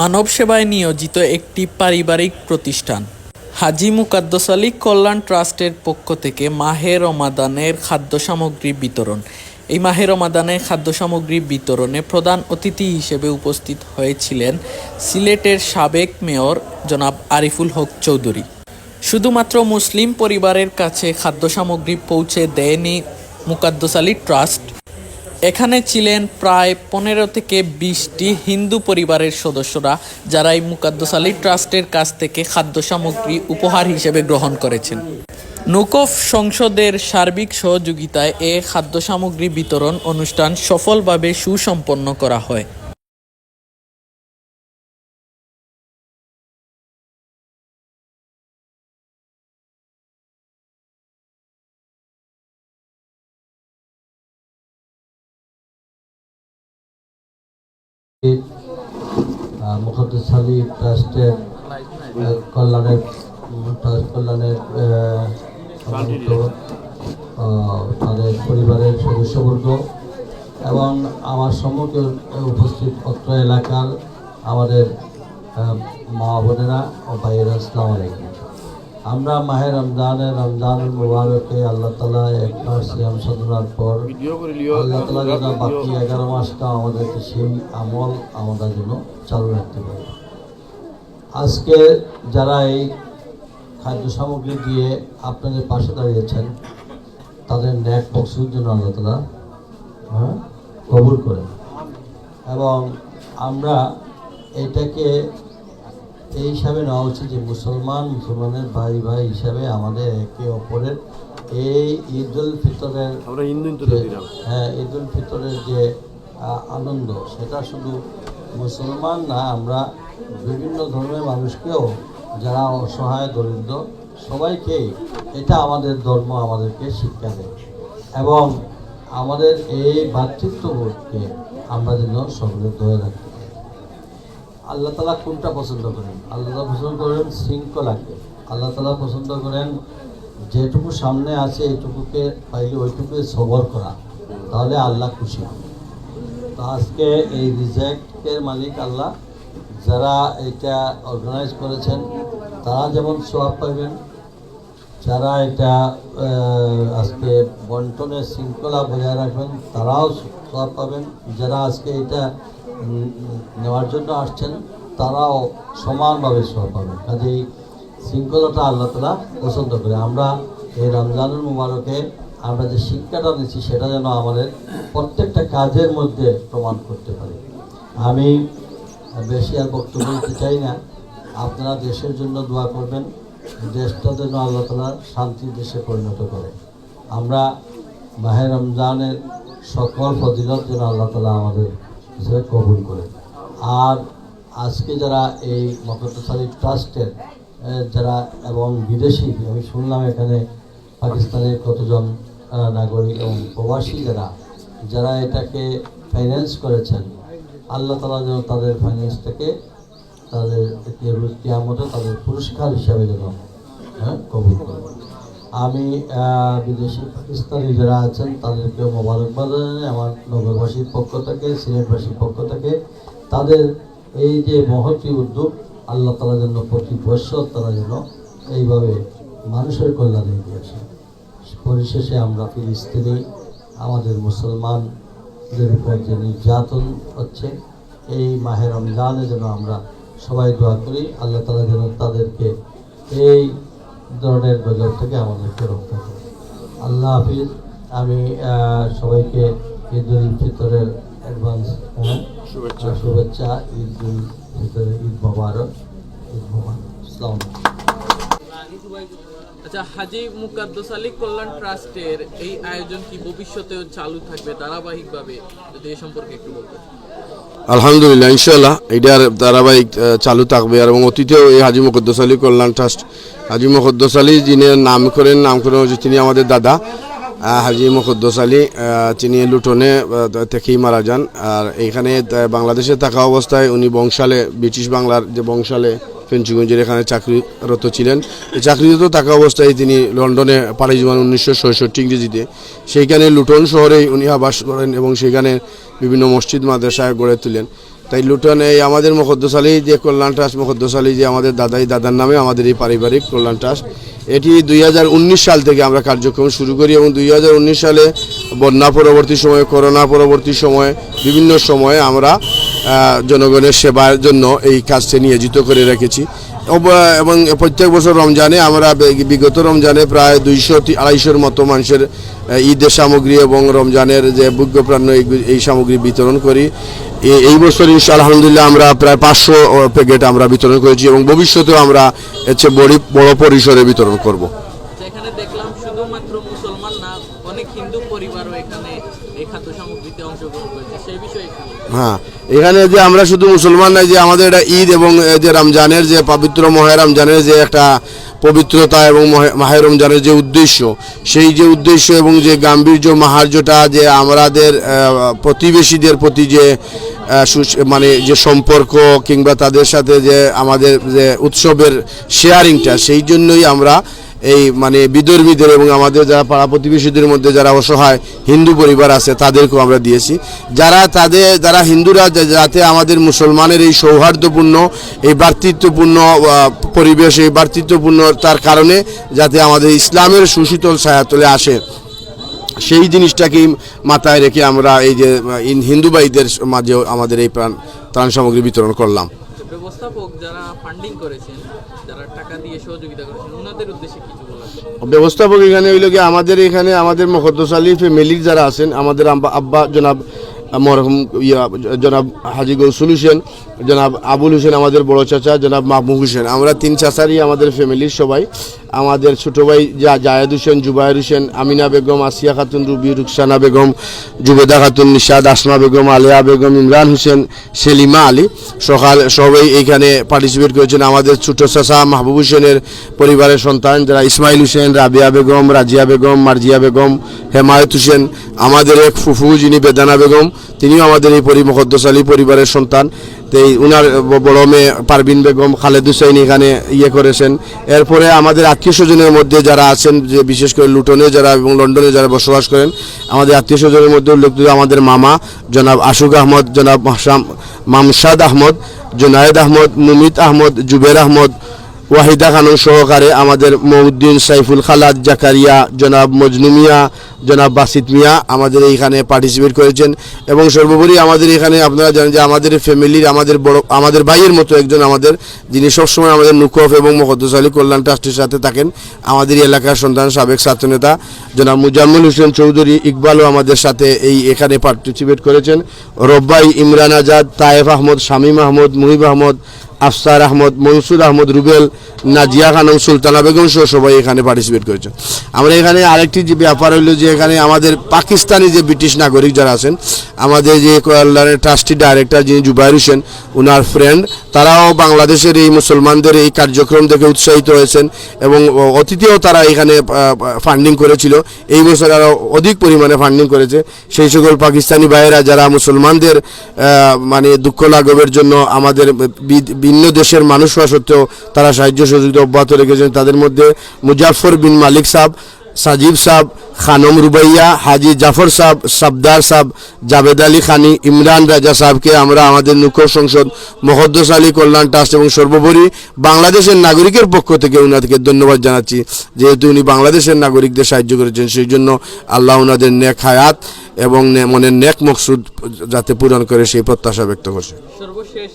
মানব সেবায় নিয়োজিত একটি পারিবারিক প্রতিষ্ঠান। হাজি মুকাদ্দস আলী কল্যাণ ট্রাস্টের পক্ষ থেকে মাহে রমাদানের খাদ্য সামগ্রী বিতরণ। এই মাহে রমাদানের খাদ্য সামগ্রী বিতরণে প্রধান অতিথি হিসেবে উপস্থিত হয়েছিলেন সিলেটের সাবেক মেয়র জনাব আরিফুল হক চৌধুরী। শুধুমাত্র মুসলিম পরিবারের কাছে খাদ্য সামগ্রী পৌঁছে দেয়নি মুকাদ্দস আলী ট্রাস্ট এখানে ছিলেন প্রায় পনেরো থেকে বিশটি হিন্দু পরিবারের সদস্যরা, যারা এই মুকাদ্দস আলী ট্রাস্টের কাছ থেকে খাদ্য সামগ্রী উপহার হিসেবে গ্রহণ করেছেন। নুকফ সংসদের সার্বিক সহযোগিতায় এ খাদ্য সামগ্রী বিতরণ অনুষ্ঠান সফলভাবে সুসম্পন্ন করা হয়। আহ, কল্যাণের কল্যাণের তাদের পরিবারের সদস্যবর্গ এবং আমার সম্মুখে উপস্থিত অত্র এলাকার আমাদের মা বোনেরা ও ভাইয়েরা আসসালামু আলাইকুম। আমরা মাহের রমজানের রমজান মুবারকে আল্লাহ তালা এক মাস সিয়াম সাধনার পর আল্লাহ তালা যেন বাকি এগারো মাসটা আমাদেরকে সেই আমল আমাদের জন্য চালু রাখতে পারে। আজকে যারা এই খাদ্য সামগ্রী দিয়ে আপনাদের পাশে দাঁড়িয়েছেন তাদের ন্যাক পক্ষের জন্য আল্লাহ তালা হ্যাঁ কবুল করেন। এবং আমরা এটাকে এই হিসাবে নেওয়া উচিত যে মুসলমান মুসলমানের ভাই ভাই হিসাবে আমাদের একে অপরের এই ঈদ উল ফিতরের হ্যাঁ ঈদ উল ফিতরের যে আনন্দ সেটা শুধু মুসলমান না আমরা বিভিন্ন ধর্মের মানুষকেও যারা অসহায়, দরিদ্র সবাইকেই এটা আমাদের ধর্ম আমাদেরকে শিক্ষা দেয় এবং আমাদের এই ভ্রাতৃত্ববোধকে আমরা যেন সকলে ধরে রাখতে পারি। আল্লাহ তালা কোনটা পছন্দ করেন? আল্লাহ তালা পছন্দ করেন শৃঙ্খলাকে আল্লাহ তালা পছন্দ করেন যেটুকু সামনে আছে এইটুকুকে পাইলে ওইটুকু সবর করা, তাহলে আল্লাহ খুশি হন তো আজকে এই রিজেক্টের মালিক আল্লাহ। যারা এটা অর্গানাইজ করেছেন, তারা যেমন সোয়াব পাইবেন, যারা এটা আজকে বন্টনের শৃঙ্খলা বজায় রাখবেন, তারাও সব পাবেন। যারা আজকে এটা নেওয়ার জন্য আসছেন, তারাও সমানভাবে সব পাবেন। কাজেই শৃঙ্খলাটা আল্লাহ তালা পছন্দ করে। আমরা এই রমজানুল মুবারকে, আমরা যে শিক্ষাটা নিচ্ছি সেটা যেন আমাদের প্রত্যেকটা কাজের মধ্যে প্রমাণ করতে পারি। আমি বেশি আর বক্তব্য দিতে চাই না। আপনারা দেশের জন্য দোয়া করবেন, দেশটা যেন আল্লাহ তালা শান্তির দেশে পরিণত করে। আমরা মাহে রমজানের সকল ফজিলত যেন আল্লাহ তালা আমাদের হিসেবে কবুল করে। আর আজকে যারা এই মকরতসালী ট্রাস্টের যারা এবং বিদেশি, আমি শুনলাম এখানে পাকিস্তানের কতজন নাগরিক এবং প্রবাসী যারা যারা এটাকে ফাইন্যান্স করেছেন আল্লাহ তালা যেন তাদের ফাইন্যান্সটাকে তাদের কিয়ামতে তাদের পুরস্কার হিসাবে যেন হ্যাঁ কবুল করে। আমি বিদেশি পাকিস্তানি যারা আছেন, তাদেরকে মোবারকবাদ আমার নগরবাসীর পক্ষ থেকে, সিলেটবাসীর পক্ষ থেকে তাদের এই যে মহতি উদ্যোগ, আল্লাহ তালা যেন প্রতি বছর তারা যেন এইভাবে মানুষের কল্যাণে এগিয়ে আসে। পরিশেষে আমরা ফিলিস্তিনি, আমাদের উপর যে নির্যাতন হচ্ছে। এই মাহের রমজানে যেন আমরা সবাই দোয়া করি আল্লাহ তালা যেন তাদেরকে এই ধরনের গজব থেকে আমাদেরকে রক্ষা করে আল্লাহ হাফিজ আমি সবাইকে ঈদ উল ফিতরের অ্যাডভান্স শুভেচ্ছা। শুভেচ্ছা ঈদ উল ফিতরের ঈদ মোবারক ঈদ মোবারক। আচ্ছা হাজি মুকাদ্দস আলী কল্যাণ ট্রাস্টের এই আয়োজন কি ভবিষ্যতেও চালু থাকবে ধারাবাহিকভাবে? যদি এ সম্পর্কে একটু বলতেন। আলহামদুলিল্লাহ ইনশাল্লাহ এটার ধারাবাহিক চালু থাকবে এবং অতীতেও এই হাজি মুকদ্দস আলী কল্যাণ ট্রাস্ট, হাজি মুকদ্দস আলী যিনি নাম করেন নাম করেন তিনি আমাদের দাদা। হাজি মুকদ্দস আলী তিনি লুটনে থেকেই মারা যান। আর এইখানে বাংলাদেশে থাকা অবস্থায় উনি বংশালে, ব্রিটিশ বাংলার যে বংশালে ফেঞ্চুগঞ্জের এখানে চাকরিরত ছিলেন। চাকরিরত থাকা অবস্থায় তিনি লন্ডনে পাড়ি জমান উনিশশো ছয়ষট্টি ইংরেজিতে। সেইখানে লুটন শহরেই উনি আবাস করেন এবং সেখানে বিভিন্ন মসজিদ, মাদ্রাসায় গড়ে তোলেন। তাই লুটন এই আমাদের মুখদ্দস যে কল্যাণ ট্রাস্ট মুখদ্দস যে আমাদের দাদাই দাদার নামে আমাদের এই পারিবারিক কল্যাণ ট্রাস্ট, এটি দুই হাজার উনিশ সাল থেকে আমরা কার্যক্রম শুরু করি এবং দুই হাজার উনিশ সালে বন্যা পরবর্তী সময়ে, করোনা পরবর্তী সময়ে, বিভিন্ন সময়ে আমরা জনগণের সেবার জন্য এই কাজটি নিয়োজিত করে রেখেছি। এবং প্রত্যেক বছর রমজানে আমরা বিগত রমজানে প্রায় দুইশো আড়াইশোর মতো মানুষের ঈদের সামগ্রী এবং রমজানের যে ভোগ্যপ্রাণ্য এই- এই সামগ্রী বিতরণ করি। এই বছর ইনশা আলহামদুলিল্লাহ আমরা প্রায় পাঁচশো প্যাকেট আমরা বিতরণ করেছি এবং ভবিষ্যতেও আমরা এর চেয়ে বড় বড় পরিসরে বিতরণ করব। দেখলাম শুধুমাত্র মুসলমান না অনেক হিন্দু পরিবারও এখানে এই খাদ্য সামগ্রীতে অংশগ্রহণ করেছে। সেই বিষয়ে হ্যাঁ এখানে যে আমরা শুধু মুসলমান নাই যে আমাদের এটা ঈদ এবং যে রমজানের যে পবিত্র মহে রমজানের যে একটা পবিত্রতা এবং মহে- মাহে রমজানের যে উদ্দেশ্য, সেই যে উদ্দেশ্য এবং যে গাম্ভীর্য, মাহার্যটা যে আমাদের প্রতিবেশীদের প্রতি যে মানে যে সম্পর্ক কিংবা তাদের সাথে যে আমাদের যে উৎসবের শেয়ারিংটা সেই জন্যই আমরা এই মানে বিধর্মীদের এবং আমাদের যারা পাড়া প্রতিবেশীদের মধ্যে যারা অসহায় হিন্দু পরিবার আছে, তাদেরকেও আমরা দিয়েছি। যারা তাদের, যারা হিন্দুরা যাতে আমাদের মুসলমানের এই সৌহার্দ্যপূর্ণ, এই ভ্রাতৃত্বপূর্ণ পরিবেশ, এই ভ্রাতৃত্বপূর্ণ তার কারণে যাতে আমাদের ইসলামের সুশীতল ছায়াতলে আসে। সেই জিনিসটাকেই মাথায় রেখে আমরা এই যে হিন্দু ভাইদের মাঝেও আমাদের এই প্রাণ, ত্রাণ সামগ্রী বিতরণ করলাম। ব্যবস্থাপক যারা ফান্ডিং করেছেন ব্যবস্থাপক এখানে হইল কি আমাদের এখানে আমাদের মকদ্দস আলী ফ্যামিলির যারা আছেন, আমাদের আব্বা জনাব মরহম ইয়া জনাব হাজি গৌসুল হোসেন জনাব আবুল হোসেন আমাদের বড় চাচা, জনাব মাহমুদ হোসেন। আমরা তিন চাচারই আমাদের ফ্যামিলির সবাই। আমাদের ছোট ভাই যা জায়েদ হোসেন, জুবায়ের হোসেন, আমিনা বেগম, আসিয়া খাতুন, রুবি, রুকসানা বেগম, জুবেদা খাতুন, নিশাদ, আসমা বেগম, আলিয়া বেগম, ইমরান হোসেন, সেলিমা আলী। সকাল, সবাই এইখানে পার্টিসিপেট করেছেন আমাদের ছোট চাচা মাহবুব হোসেনের পরিবারের সন্তান, যারা ইসমাইল হোসেন, রাবিয়া বেগম, রাজিয়া বেগম, মার্জিয়া বেগম, হেমায়ত হোসেন, আমাদের এক ফুফু যিনি বেদানা বেগম, তিনিও আমাদের এই পরি মুকদ্দস আলী পরিবারের সন্তান। এই উনার বড় মেয়ে পারবিন বেগম, খালেদ হুসাইন এখানে ইয়ে করেছেন। এরপরে আমাদের আত্মীয় স্বজনের মধ্যে যারা আছেন, যে বিশেষ করে লুটনে যারা এবং লন্ডনে যারা বসবাস করেন, আমাদের আত্মীয় স্বজনের মধ্যে উল্লেখযোগ্য আমাদের মামা জনাব আশুক আহমদ, জনাব মামসাদ আহমদ, জোনায়েদ আহমদ, মুমিত আহমদ, জুবের আহমদ ওয়াহিদা খানম সহকারে আমাদের মৌদ্দিন সাইফুল খালাদ জাকারিয়া, জনাব মজনু মিয়া, জনাব বাসিত মিয়া আমাদের এইখানে পার্টিসিপেট করেছেন। এবং সর্বোপরি আমাদের এখানে আপনারা জানেন যে আমাদের ফ্যামিলির আমাদের বড়, আমাদের ভাইয়ের মতো একজন আমাদের, যিনি সবসময় আমাদের নুকফ এবং মকদ্দস কল্যাণ ট্রাস্টের সাথে থাকেন, আমাদের এলাকার সন্তান, সাবেক ছাত্রনেতা জনাব মুজাম্মুল হোসেন চৌধুরী ইকবালও আমাদের সাথে এই এখানে পার্টিসিপেট করেছেন। রব্বাই ইমরান আজাদ, তায়েফ আহমদ, শামীম আহমদ, মুহিব আহমদ আফসার আহমদ, মনসুর আহমদ রুবেল, নাজিয়া খানম সুলতানা বেগম সহ সবাই এখানে পার্টিসিপেট করেছেন। আমরা এখানে আরেকটি যে ব্যাপার হইল যে এখানে আমাদের পাকিস্তানি যে ব্রিটিশ নাগরিক যারা আছেন, আমাদের যে কল্যাণের ট্রাস্টি ডাইরেক্টর যিনি জুবাইর হোসেন ওনার ফ্রেন্ড তারাও বাংলাদেশের এই মুসলমানদের এই কার্যক্রম দেখে উৎসাহিত হয়েছেন এবং অতীতেও তারা এখানে ফান্ডিং করেছিল। এই বছর আরও অধিক পরিমাণে ফান্ডিং করেছে। সেই সকল পাকিস্তানি ভাইয়েরা যারা মুসলমানদের মানে দুঃখ লাঘবের জন্য আমাদের ভিন্ন দেশের মানুষ হওয়া সত্ত্বেও তারা সাহায্য সহযোগিতা অব্যাহত রেখেছেন। তাদের মধ্যে মুজাফর বিন মালিক সাহ সাজিব সাহ খানম রুবাইয়া, হাজি জাফর সাহ সাবদার সাহ জাভেদ আলী খানি, ইমরান রাজা সাহেবকে আমরা আমাদের নুকো সংসদ, মহদ্দস আলী কল্যাণ ট্রাস্ট এবং সর্বোপরি বাংলাদেশের নাগরিকের পক্ষ থেকে উনাদেরকে ধন্যবাদ জানাচ্ছি। যেহেতু উনি বাংলাদেশের নাগরিকদের সাহায্য করেছেন, সেই জন্য আল্লাহ ওনাদের নেক হায়াত এবং মনের নেক মকসুদ যাতে পূরণ করে সেই প্রত্যাশা ব্যক্ত করছে। সর্বশেষ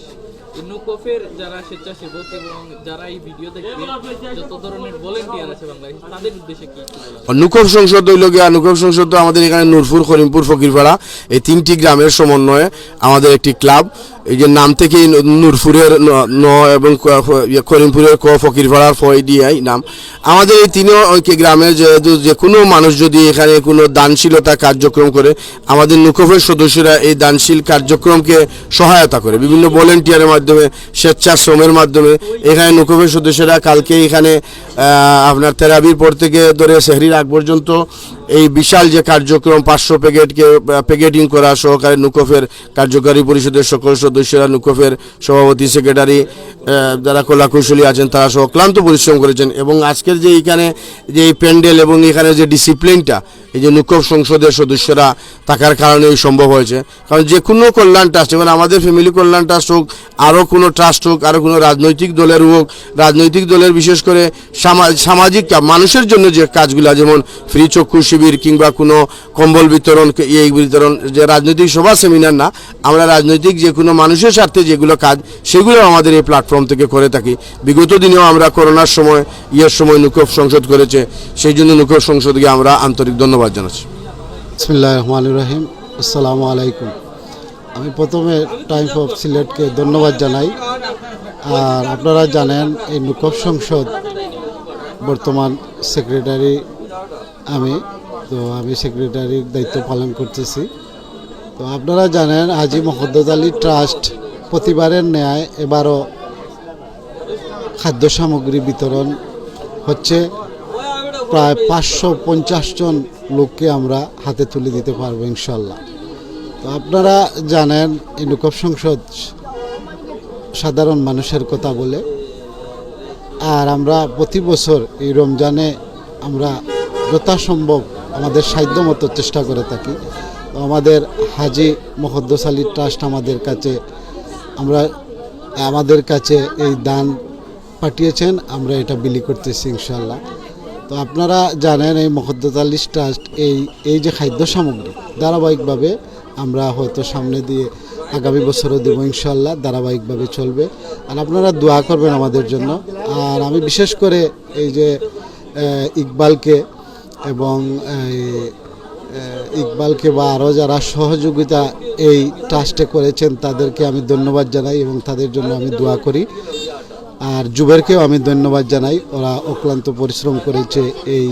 নুকফের যারা স্বেচ্ছাসেবক এবং যারা এই ভিডিও দেখবে, যত ধরনের ভলেন্টিয়ার আছে বাংলাদেশ তাদের উদ্দেশ্যে কি নুকব সংসদ হইল গিয়া, নুকব সংসদ তো আমাদের এখানে নূরপুর, করিমপুর, ফকিরপাড়া, এই তিনটি গ্রামের সমন্বয়ে আমাদের একটি ক্লাব। এই যে নাম থেকেই নূরপুরের ন- এবং ইয়ে করিমপুরের ক ফকিরপাড়ার ফ ডিআই নাম। আমাদের এই তিনও গ্রামের যেহেতু যে কোনো মানুষ যদি এখানে কোনো দানশীলতা কার্যক্রম করে, আমাদের নুকফের সদস্যরা এই দানশীল কার্যক্রমকে সহায়তা করে, বিভিন্ন ভলেন্টিয়ারের মাধ্যমে স্বেচ্ছাশ্রমের মাধ্যমে। এখানে নুকফের সদস্যরা কালকে এখানে আপনার থেরাপির পর থেকে ধরে শেহরির আগ পর্যন্ত এই বিশাল যে কার্যক্রম, পাঁচশো প্যাকেটকে প্যাকেটিং করা সহকারে নুকফের কার্যকারী পরিষদের সকল সদস্যরা, নুকফের সভাপতি, সেক্রেটারি যারা কলাকুশলী আছেন, তারা সহ ক্লান্ত পরিশ্রম করেছেন এবং আজকের যে এইখানে যে এই প্যান্ডেল এবং এখানে যে ডিসিপ্লিনটা, এই যে নুকফ সংসদের সদস্যরা থাকার কারণে এই সম্ভব হয়েছে। কারণ যে কোনো কল্যাণ ট্রাস্ট এবার আমাদের ফ্যামিলি কল্যাণ ট্রাস্ট হোক, আরও কোনো ট্রাস্ট হোক, আরও কোনো রাজনৈতিক দলের হোক, রাজনৈতিক দলের বিশেষ করে সামা- সামাজিক মানুষের জন্য যে কাজগুলো, যেমন ফ্রি চক্ষু শিবির কিংবা কোনো কম্বল বিতরণ এই বিতরণ, যে রাজনৈতিক সভা সেমিনার না, আমরা রাজনৈতিক যে কোনো মানুষের স্বার্থে যেগুলো কাজ, সেগুলো আমাদের এই প্ল্যাটফর্ম থেকে করে থাকি। বিগত দিনেও আমরা করোনার সময়, ইয়ের সময় নুকফ সংসদ করেছে, সেই জন্য নুকফ সংসদকে আমরা আন্তরিক ধন্যবাদ জানাচ্ছি। বিসমিল্লাহ রহমান রহিম। আসসালামু আলাইকুম। আমি প্রথমে টাইমস অফ সিলেটকে ধন্যবাদ জানাই। আর আপনারা জানেন, এই নুকব সংসদ বর্তমান সেক্রেটারি আমি। তো আমি সেক্রেটারির দায়িত্ব পালন করতেছি। তো আপনারা জানেন হাজি মহদ্দত আলী ট্রাস্ট প্রতিবারের ন্যায় এবারও খাদ্য সামগ্রী বিতরণ হচ্ছে। প্রায় পাঁচশো পঞ্চাশ জন লোককে আমরা হাতে তুলে দিতে পারব ইনশাল্লাহ। তো আপনারা জানেন এই নুকব সংসদ সাধারণ মানুষের কথা বলে, আর আমরা প্রতি বছর এই রমজানে আমরা যথাসম্ভব আমাদের সাধ্য মতো চেষ্টা করে থাকি। আমাদের হাজি মহদ্দস আলী ট্রাস্ট আমাদের কাছে, আমরা আমাদের কাছে এই দান পাঠিয়েছেন, আমরা এটা বিলি করতেছি ইনশাল্লাহ তো আপনারা জানেন এই মহদ্দত আলী ট্রাস্ট, এই এই যে খাদ্য সামগ্রী, ধারাবাহিকভাবে আমরা হয়তো সামনে দিয়ে আগামী বছরও দেব ইনশাল্লাহ ধারাবাহিকভাবে চলবে। আর আপনারা দোয়া করবেন আমাদের জন্য। আর আমি বিশেষ করে এই যে ইকবালকে এবং ইকবালকে বা আরও যারা সহযোগিতা এই ট্রাস্টে করেছেন, তাদেরকে আমি ধন্যবাদ জানাই এবং তাদের জন্য আমি দোয়া করি। আর জুবেরকেও আমি ধন্যবাদ জানাই, ওরা অক্লান্ত পরিশ্রম করেছে এই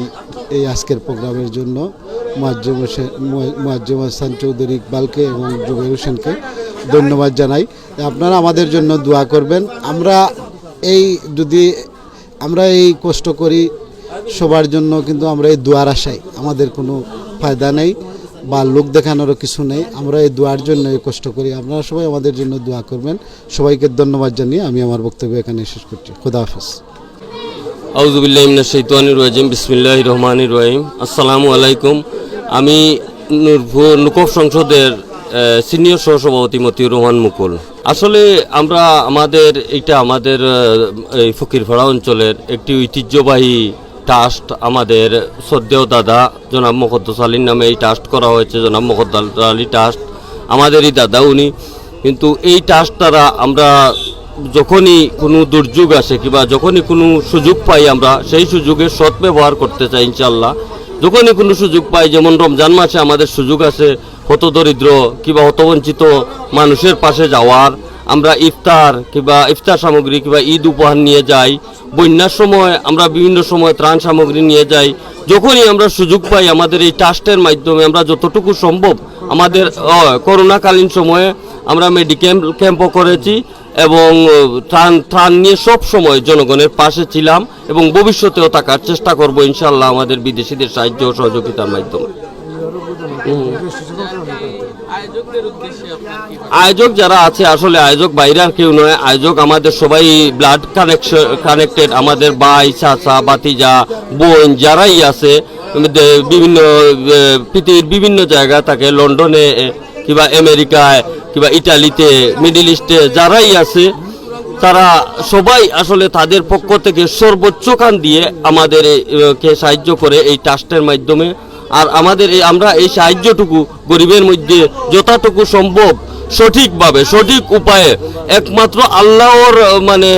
এই আজকের প্রোগ্রামের জন্য। মুয়াজ্জম হোসেন মুয়াজ্জম হাসান চৌধুরী ইকবালকে এবং জুবের হোসেনকে ধন্যবাদ জানাই। আপনারা আমাদের জন্য দোয়া করবেন। আমরা এই, যদি আমরা এই কষ্ট করি সবার জন্য কিন্তু আমরা এই দোয়ার আশাই আমাদের কোনো ফায়দা নেই বা লোক দেখানোরও কিছু নেই। আমরা এই দোয়ার জন্য কষ্ট করি। আপনারা সবাই আমাদের জন্য দোয়া করবেন। সবাইকে ধন্যবাদ জানিয়ে আমি আমার বক্তব্য এখানে শেষ করছি। খুদা হাফেজ। আউজুবিল্লাহিমিনাশাইতানির রাজিম। বিসমিল্লাহ রহমানির রহিম। আসসালামু আলাইকুম। আমি নূরপুর সংসদের সিনিয়র সহসভাপতি মতিউর রহমান মুকুল। আসলে আমরা আমাদের, এটা আমাদের এই ফকিরপাড়া অঞ্চলের একটি ঐতিহ্যবাহী ট্রাস্ট আমাদের শ্রদ্ধেয় দাদা জনাব মোকদ্দস আলীর নামে এই ট্রাস্ট করা হয়েছে, জনাব মোকদ্দাল আলী ট্রাস্ট আমাদেরই দাদা, উনি। কিন্তু এই ট্রাস্ট দ্বারা আমরা যখনই কোনো দুর্যোগ আসে কিংবা যখনই কোনো সুযোগ পাই আমরা, সেই সুযোগের সৎ ব্যবহার করতে চাই ইনশাল্লাহ যখনই কোনো সুযোগ পাই, যেমন রমজান মাসে আমাদের সুযোগ আছে হতদরিদ্র কিংবা হতবঞ্চিত মানুষের পাশে যাওয়ার আমরা ইফতার কিংবা ইফতার সামগ্রী কিংবা ঈদ উপহার নিয়ে যাই। বন্যার সময় আমরা বিভিন্ন সময় ত্রাণ সামগ্রী নিয়ে যাই। যখনই আমরা সুযোগ পাই আমাদের এই ট্রাস্টের মাধ্যমে আমরা যতটুকু সম্ভব আমাদের করোনাকালীন সময়ে আমরা মেডিকেল ক্যাম্পও করেছি এবং ত্রাণ ত্রাণ নিয়ে সব সময় জনগণের পাশে ছিলাম এবং ভবিষ্যতেও থাকার চেষ্টা করব ইনশাল্লাহ আমাদের বিদেশিদের সাহায্য ও সহযোগিতার মাধ্যমে। আয়োজক যারা আছে আসলে আয়োজক বাইরে কেউ নয়। আয়োজক আমাদের সবাই ব্লাড কানেকশন কানেক্টেড আমাদের ভাই চাচা বাতিজা বোন যারাই আছে বিভিন্ন পৃথিবীর বিভিন্ন জায়গা থাকে। লন্ডনে কিংবা আমেরিকায় কিংবা ইটালিতে মিডিল ইস্টে যারাই আছে তারা সবাই আসলে তাদের পক্ষ থেকে সর্বোচ্চ কান দিয়ে আমাদের এ, কে সাহায্য করে এই ট্রাস্টের মাধ্যমে। আর আমাদের এই আমরা এই সাহায্যটুকু গরিবের মধ্যে যতটুকু সম্ভব সঠিকভাবে, সঠিক উপায়ে, একমাত্র আল্লাহর মানে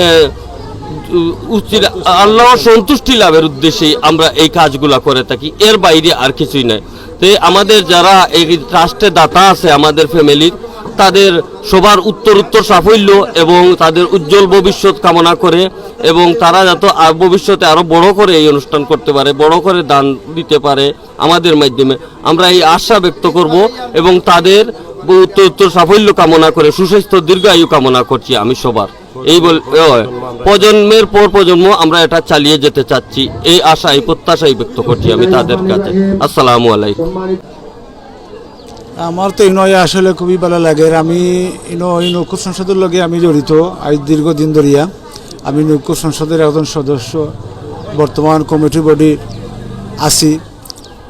আল্লাহর সন্তুষ্টি লাভের উদ্দেশ্যে আমরা এই কাজগুলা করে থাকি। এর বাইরে আর কিছুই নাই। তো আমাদের যারা এই ট্রাস্টে দাতা আছে আমাদের ফ্যামিলির তাদের সবার উত্তর উত্তর সাফল্য এবং তাদের উজ্জ্বল ভবিষ্যৎ কামনা করে এবং তারা যত আর ভবিষ্যতে আরও বড় করে এই অনুষ্ঠান করতে পারে, বড় করে দান দিতে পারে আমাদের মাধ্যমে। আমরা এই আশা ব্যক্ত করব এবং তাদের উত্তর উত্তর সাফল্য কামনা করে, সুস্বাস্থ্য দীর্ঘায়ু কামনা করছি আমি সবার। এই বল প্রজন্মের পর প্রজন্ম আমরা এটা চালিয়ে যেতে চাচ্ছি, এই আশা, এই প্রত্যাশাই ব্যক্ত করছি আমি তাদের কাছে। আসসালামু আলাইকুম। আমার তো ইনয় আসলে খুবই ভালো লাগে। আমি ইনো নৌকো সংসদের লগে আমি জড়িত, আজ দীর্ঘদিন ধরিয়া। আমি নৌকো সংসদের একজন সদস্য, বর্তমান কমিটি বডি আছি।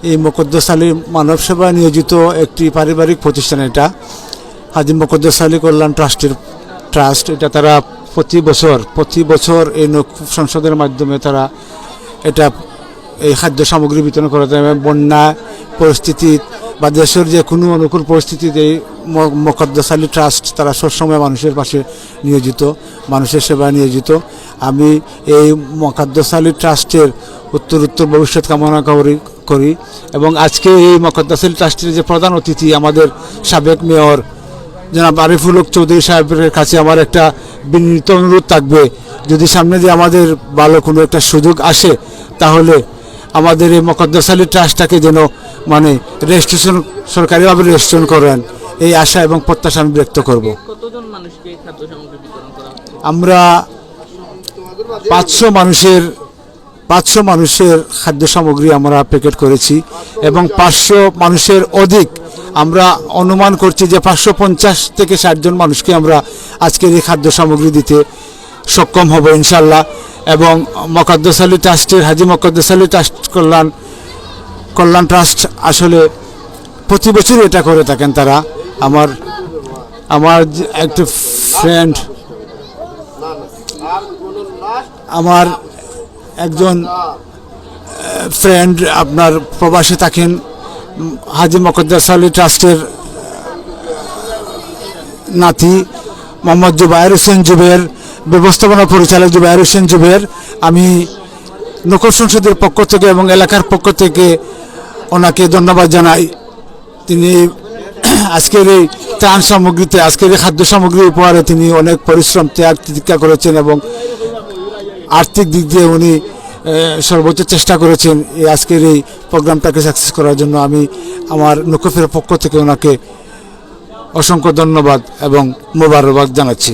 এই মকদ্দস আলী মানব সেবা নিয়োজিত একটি পারিবারিক প্রতিষ্ঠান এটা। হাজি মকদ্দস আলী কল্যাণ ট্রাস্টের ট্রাস্ট, এটা তারা প্রতি বছর প্রতি বছর এই সংসদের মাধ্যমে তারা এটা, এই খাদ্য সামগ্রী বিতরণ করে বন্যা, পরিস্থিতি বা দেশের যে কোনো অনুকূল পরিস্থিতিতে এই মকদ্দাস ট্রাস্ট, তারা সবসময় মানুষের পাশে নিয়োজিত, মানুষের সেবায় নিয়োজিত। আমি এই মকদ্দাস আলী ট্রাস্টের উত্তর উত্তর ভবিষ্যৎ কামনা করি করি এবং আজকে এই মকদ্দাস আলী ট্রাস্টের যে প্রধান অতিথি আমাদের সাবেক মেয়র জনাব আরিফুল হক চৌধুরী সাহেবের কাছে আমার একটা বিনীত অনুরোধ থাকবে। যদি সামনে দিয়ে আমাদের ভালো কোনো একটা সুযোগ আসে, তাহলে আমাদের এই মকদ্দাস আলী ট্রাস্টটাকে যেন মানে রেজিস্ট্রেশন সরকারিভাবে রেজিস্ট্রেশন করেন এই আশা এবং প্রত্যাশা আমি ব্যক্ত করব। আমরা পাঁচশো মানুষের পাঁচশো মানুষের খাদ্য সামগ্রী আমরা প্যাকেট করেছি এবং পাঁচশো মানুষের অধিক আমরা অনুমান করছি যে পাঁচশো পঞ্চাশ থেকে ষাটজন মানুষকে আমরা আজকের এই খাদ্য সামগ্রী দিতে সক্ষম হব ইনশাল্লাহ। এবং মকদ্দস আলী ট্রাস্টের হাজি মকদ্দস আলী ট্রাস্ট কল্যাণ কল্যাণ ট্রাস্ট আসলে প্রতি বছর এটা করে থাকেন তারা। আমার আমার একটা ফ্রেন্ড আমার একজন ফ্রেন্ড আপনার প্রবাসে থাকেন, হাজি মকদ্দাস আলী ট্রাস্টের নাতি মোহাম্মদ জুবায়ের হোসেন জুবের। ব্যবস্থাপনা পরিচালক জুবায়ের হোসেন জুবের আমি নকল সংসদের পক্ষ থেকে এবং এলাকার পক্ষ থেকে ওনাকে ধন্যবাদ জানাই। তিনি আজকের এই ত্রাণ সামগ্রীতে, আজকের এই খাদ্য সামগ্রী উপহারে তিনি অনেক পরিশ্রম, ত্যাগ, তিতিক্ষা করেছেন এবং আর্থিক দিক দিয়ে উনি সর্বোচ্চ চেষ্টা করেছেন এই আজকের এই প্রোগ্রামটাকে সাকসেস করার জন্য। আমি আমার নকফের পক্ষ থেকে ওনাকে অসংখ্য ধন্যবাদ এবং মোবারকবাদ জানাচ্ছি।